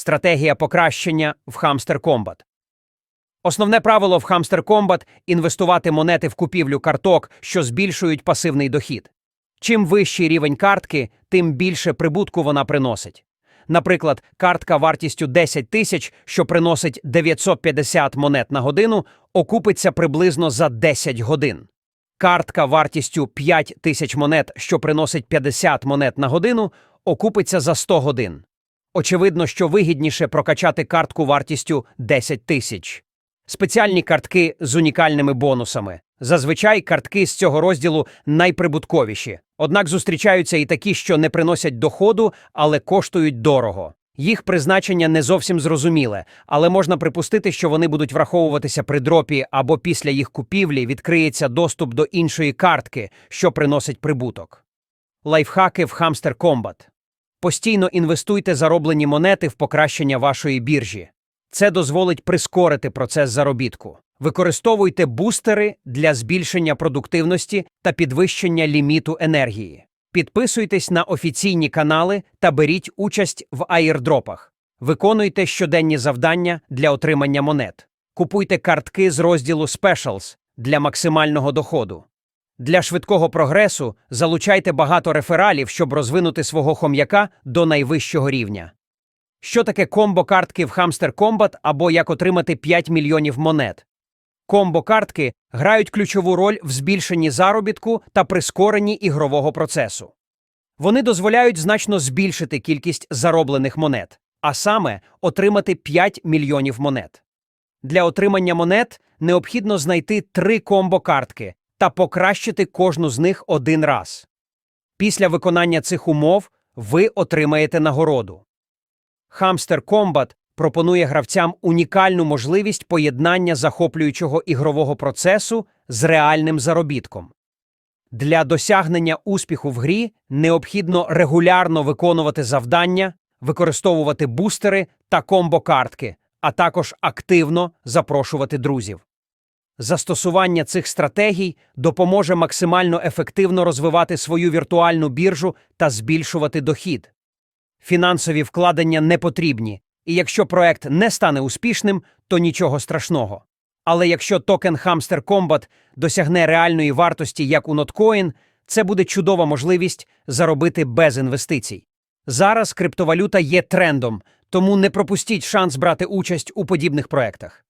Стратегія покращення в Hamster Combat. Основне правило в Hamster Combat – інвестувати монети в купівлю карток, що збільшують пасивний дохід. Чим вищий рівень картки, тим більше прибутку вона приносить. Наприклад, картка вартістю 10 тисяч, що приносить 950 монет на годину, окупиться приблизно за 10 годин. Картка вартістю 5 тисяч монет, що приносить 50 монет на годину, окупиться за 100 годин. Очевидно, що вигідніше прокачати картку вартістю 10 тисяч. Спеціальні картки з унікальними бонусами. Зазвичай картки з цього розділу найприбутковіші. Однак зустрічаються і такі, що не приносять доходу, але коштують дорого. Їх призначення не зовсім зрозуміле, але можна припустити, що вони будуть враховуватися при дропі або після їх купівлі відкриється доступ до іншої картки, що приносить прибуток. Лайфхаки в Hamster Combat. Постійно інвестуйте зароблені монети в покращення вашої біржі. Це дозволить прискорити процес заробітку. Використовуйте бустери для збільшення продуктивності та підвищення ліміту енергії. Підписуйтесь на офіційні канали та беріть участь в аєрдропах. Виконуйте щоденні завдання для отримання монет. Купуйте картки з розділу Specials для максимального доходу. Для швидкого прогресу залучайте багато рефералів, щоб розвинути свого хом'яка до найвищого рівня. Що таке комбо-картки в Hamster Combat або як отримати 5 мільйонів монет? Комбо-картки грають ключову роль в збільшенні заробітку та прискоренні ігрового процесу. Вони дозволяють значно збільшити кількість зароблених монет, а саме отримати 5 мільйонів монет. Для отримання монет необхідно знайти три комбо-картки та покращити кожну з них один раз. Після виконання цих умов ви отримаєте нагороду. Hamster Combat пропонує гравцям унікальну можливість поєднання захоплюючого ігрового процесу з реальним заробітком. Для досягнення успіху в грі необхідно регулярно виконувати завдання, використовувати бустери та комбо-картки, а також активно запрошувати друзів. Застосування цих стратегій допоможе максимально ефективно розвивати свою віртуальну біржу та збільшувати дохід. Фінансові вкладення не потрібні, і якщо проект не стане успішним, то нічого страшного. Але якщо токен Hamster Combat досягне реальної вартості, як у Notcoin, це буде чудова можливість заробити без інвестицій. Зараз криптовалюта є трендом, тому не пропустіть шанс брати участь у подібних проектах.